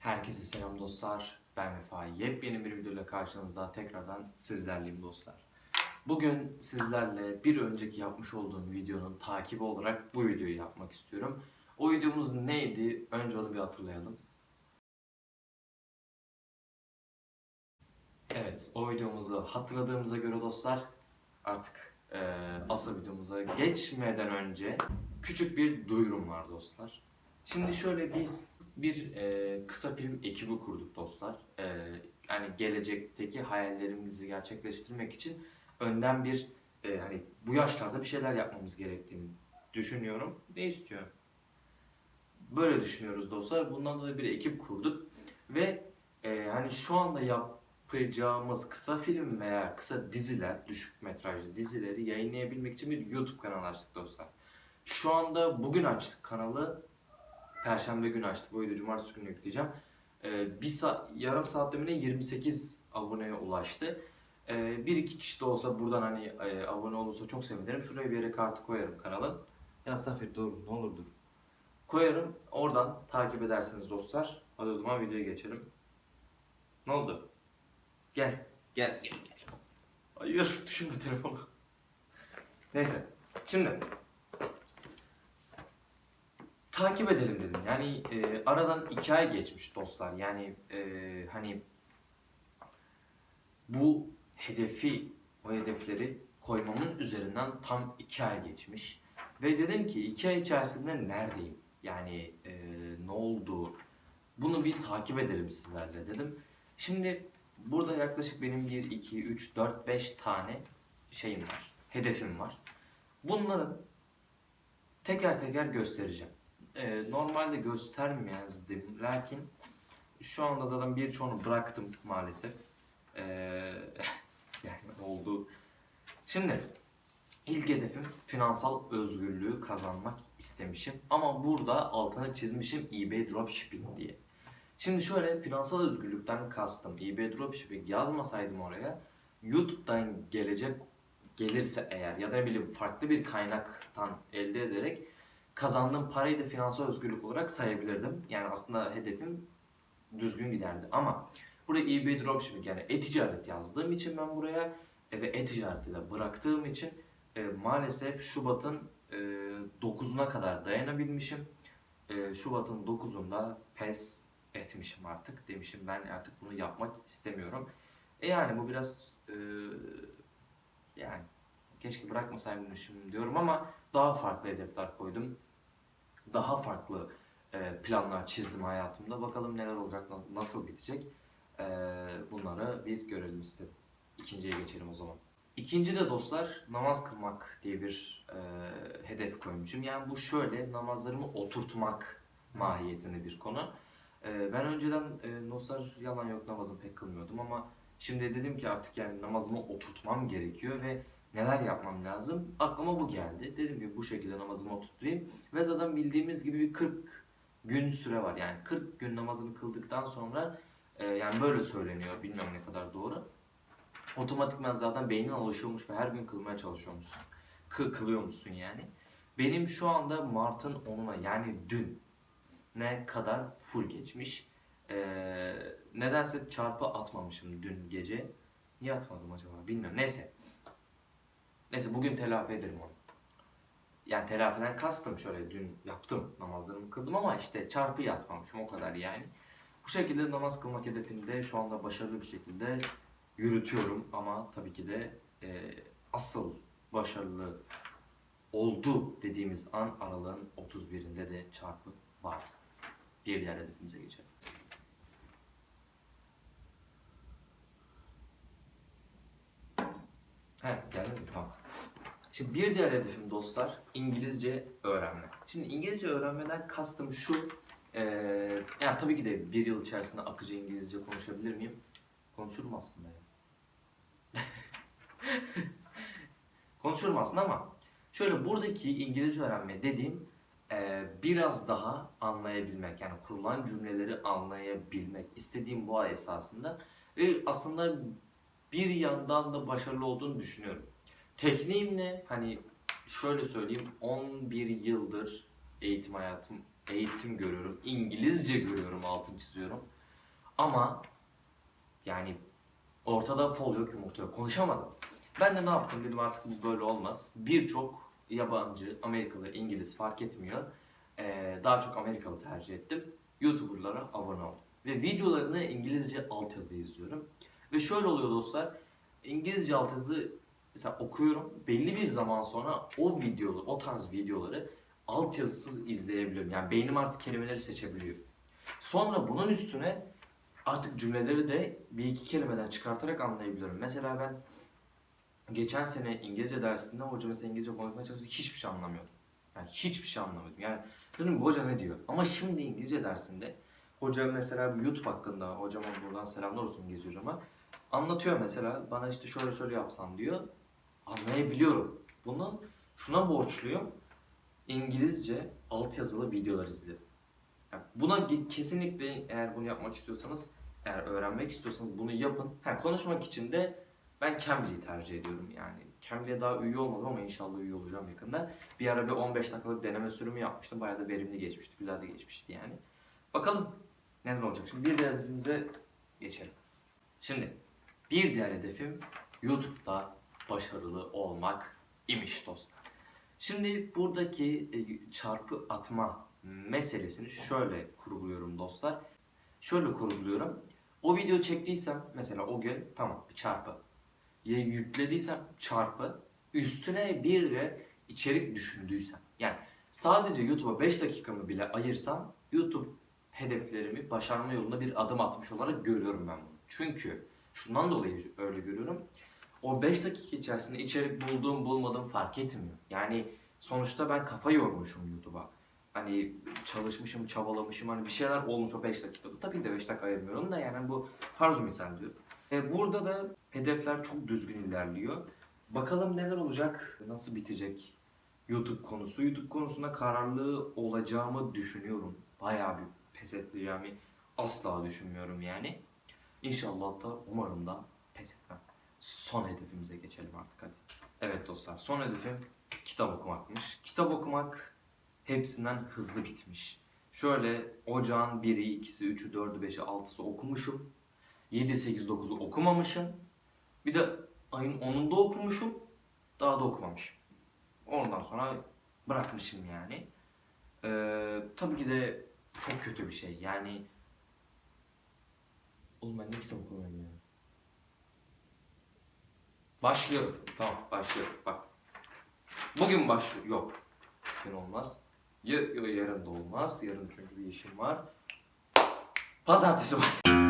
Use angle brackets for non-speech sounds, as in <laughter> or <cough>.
Herkese selam dostlar. Ben Vefa. Yepyeni bir videoyla karşınızda tekrardan sizlerleyim dostlar. Bugün sizlerle bir önceki yapmış olduğum videonun takibi olarak bu videoyu yapmak istiyorum. O videomuz neydi? Önce onu bir hatırlayalım. Evet, o videomuzu hatırladığımıza göre dostlar artık eee asıl videomuza geçmeden önce küçük bir duyurum var dostlar. Şimdi şöyle biz bir e, kısa film ekibi kurduk dostlar. E, yani gelecekteki hayallerimizi gerçekleştirmek için önden bir e, hani bu yaşlarda bir şeyler yapmamız gerektiğini düşünüyorum. Ne istiyor? Böyle düşünüyoruz dostlar. Bundan dolayı bir ekip kurduk ve e, hani şu anda yapacağımız kısa film veya kısa diziler, düşük metrajlı dizileri yayınlayabilmek için bir YouTube kanalı açtık dostlar. Şu anda bugün açtık kanalı. Perşembe günü açtık. Bu videoyu cumartesi günü yükleyeceğim. Ee, bir saat, yarım saat demine 28 aboneye ulaştı. Ee, bir iki kişi de olsa buradan hani e, abone olursa çok sevinirim. Şuraya bir yere kartı koyarım kanalın. Ya Safir dur ne olur dur. Koyarım. Oradan takip edersiniz dostlar. Hadi o zaman videoya geçelim. Ne oldu? Gel. Gel gel gel. Hayır <laughs> düşünme telefonu. Neyse. Şimdi takip edelim dedim. Yani e, aradan iki ay geçmiş dostlar. Yani e, hani bu hedefi, o hedefleri koymamın üzerinden tam iki ay geçmiş. Ve dedim ki iki ay içerisinde neredeyim? Yani e, ne oldu? Bunu bir takip edelim sizlerle dedim. Şimdi burada yaklaşık benim 1, 2, 3, 4, 5 tane şeyim var. Hedefim var. Bunların teker teker göstereceğim. Ee, normalde göstermezdim. Lakin şu anda zaten birçoğunu bıraktım maalesef. Ee, <laughs> yani oldu. Şimdi ilk hedefim finansal özgürlüğü kazanmak istemişim. Ama burada altını çizmişim eBay Dropshipping diye. Şimdi şöyle finansal özgürlükten kastım eBay Dropshipping yazmasaydım oraya YouTube'dan gelecek gelirse eğer ya da ne bileyim farklı bir kaynaktan elde ederek kazandığım parayı da finansal özgürlük olarak sayabilirdim. Yani aslında hedefim düzgün giderdi. Ama burada eBay Dropshipping yani e-ticaret yazdığım için ben buraya e, ve e-ticareti de bıraktığım için e, maalesef Şubat'ın e, 9'una kadar dayanabilmişim. E, Şubat'ın 9'unda pes etmişim artık. Demişim ben artık bunu yapmak istemiyorum. E yani bu biraz e, yani keşke bırakmasaymışım diyorum ama daha farklı hedefler koydum. Daha farklı e, planlar çizdim hayatımda. Bakalım neler olacak, na- nasıl bitecek. E, bunları bir görelim istedim. İkinciye geçelim o zaman. İkinci de dostlar namaz kılmak diye bir e, hedef koymuşum. Yani bu şöyle namazlarımı oturtmak mahiyetinde bir konu. E, ben önceden e, dostlar yalan yok namazımı pek kılmıyordum ama şimdi dedim ki artık yani namazımı oturtmam gerekiyor ve neler yapmam lazım? Aklıma bu geldi. Dedim ki bu şekilde namazımı oturtayım. Ve zaten bildiğimiz gibi bir 40 gün süre var. Yani 40 gün namazını kıldıktan sonra e, yani böyle söyleniyor. Bilmiyorum ne kadar doğru. Otomatikman zaten beynin alışıyormuş ve her gün kılmaya çalışıyormuşsun. Kı, kılıyormuşsun yani. Benim şu anda Mart'ın 10'una yani dün ne kadar full geçmiş. Ee, nedense çarpı atmamışım dün gece. Niye atmadım acaba bilmiyorum. Neyse. Neyse bugün telafi ederim onu. Yani telafiden kastım şöyle dün yaptım namazlarımı kıldım ama işte çarpı yatmamışım o kadar yani. Bu şekilde namaz kılmak hedefini de şu anda başarılı bir şekilde yürütüyorum ama tabii ki de e, asıl başarılı oldu dediğimiz an aralığın 31'inde de çarpı varsa. Bir diğer hedefimize geçelim. He, geldiniz mi? Tamam. Şimdi bir diğer hedefim dostlar İngilizce öğrenme. Şimdi İngilizce öğrenmeden kastım şu. eee yani tabii ki de bir yıl içerisinde akıcı İngilizce konuşabilir miyim? Konuşurum aslında ya. <laughs> Konuşurum aslında ama şöyle buradaki İngilizce öğrenme dediğim eee, biraz daha anlayabilmek yani kurulan cümleleri anlayabilmek istediğim bu ay esasında ve aslında bir yandan da başarılı olduğunu düşünüyorum. Tekniğim ne? Hani şöyle söyleyeyim 11 yıldır eğitim hayatım eğitim görüyorum. İngilizce görüyorum, altını çiziyorum. Ama yani ortada fol yok, yumurta yok. Konuşamadım. Ben de ne yaptım dedim artık bu böyle olmaz. Birçok yabancı, Amerikalı, İngiliz fark etmiyor. Ee, daha çok Amerikalı tercih ettim. YouTuber'lara abone oldum. Ve videolarını İngilizce altyazı izliyorum. Ve şöyle oluyor dostlar. İngilizce altyazı mesela okuyorum. Belli bir zaman sonra o videoları, o tarz videoları altyazısız izleyebiliyorum. Yani beynim artık kelimeleri seçebiliyor. Sonra bunun üstüne artık cümleleri de bir iki kelimeden çıkartarak anlayabiliyorum. Mesela ben geçen sene İngilizce dersinde hoca mesela İngilizce konuşmaya çalıştı. Hiçbir şey anlamıyordum. Yani hiçbir şey anlamadım. Yani dedim hoca ne diyor? Ama şimdi İngilizce dersinde hoca mesela YouTube hakkında, hocama buradan selamlar olsun İngilizce hocama. Anlatıyor mesela bana işte şöyle şöyle yapsan diyor. Anlayabiliyorum. Bunu şuna borçluyum. İngilizce altyazılı videolar izledim. Yani buna kesinlikle eğer bunu yapmak istiyorsanız, eğer öğrenmek istiyorsanız bunu yapın. Ha, konuşmak için de ben Cambly'i tercih ediyorum yani. Cambly'e daha üye olmadım ama inşallah üye olacağım yakında. Bir ara bir 15 dakikalık deneme sürümü yapmıştım. Bayağı da verimli geçmişti. Güzel de geçmişti yani. Bakalım neler olacak. Şimdi bir diğer geçelim. Şimdi bir diğer hedefim YouTube'da başarılı olmak imiş dostlar. Şimdi buradaki e, çarpı atma meselesini şöyle kurguluyorum dostlar. Şöyle kurguluyorum. O video çektiysem mesela o gün tamam bir çarpı. Ya yüklediysem çarpı. Üstüne bir de içerik düşündüysem. Yani sadece YouTube'a 5 dakikamı bile ayırsam YouTube hedeflerimi başarma yolunda bir adım atmış olarak görüyorum ben bunu. Çünkü şundan dolayı öyle görüyorum. O 5 dakika içerisinde içerik bulduğum bulmadığım fark etmiyor. Yani sonuçta ben kafa yormuşum YouTube'a. Hani çalışmışım, çabalamışım, hani bir şeyler olmuş o 5 dakikada. Tabii de 5 dakika ayırmıyorum da yani bu farz misal diyor. E, burada da hedefler çok düzgün ilerliyor. Bakalım neler olacak, nasıl bitecek YouTube konusu. YouTube konusunda kararlı olacağımı düşünüyorum. Bayağı bir pes edeceğimi asla düşünmüyorum yani. İnşallah da umarım da pes etmem. Son hedefimize geçelim artık hadi. Evet dostlar son hedefim kitap okumakmış. Kitap okumak hepsinden hızlı bitmiş. Şöyle ocağın 1'i, 2'si, 3'ü, 4'ü, 5'i, 6'sı okumuşum. 7, 8, 9'u okumamışım. Bir de ayın 10'unda okumuşum. Daha da okumamışım. Ondan sonra bırakmışım yani. Ee, tabii ki de çok kötü bir şey. Yani Oğlum ben ne kitap okumuyorum ya. Başlıyorum. Tamam başlıyorum. Bak. Bugün başlıyor. Yok. Bugün olmaz. Yo- yarın da olmaz. Yarın çünkü bir işim var. Pazartesi var.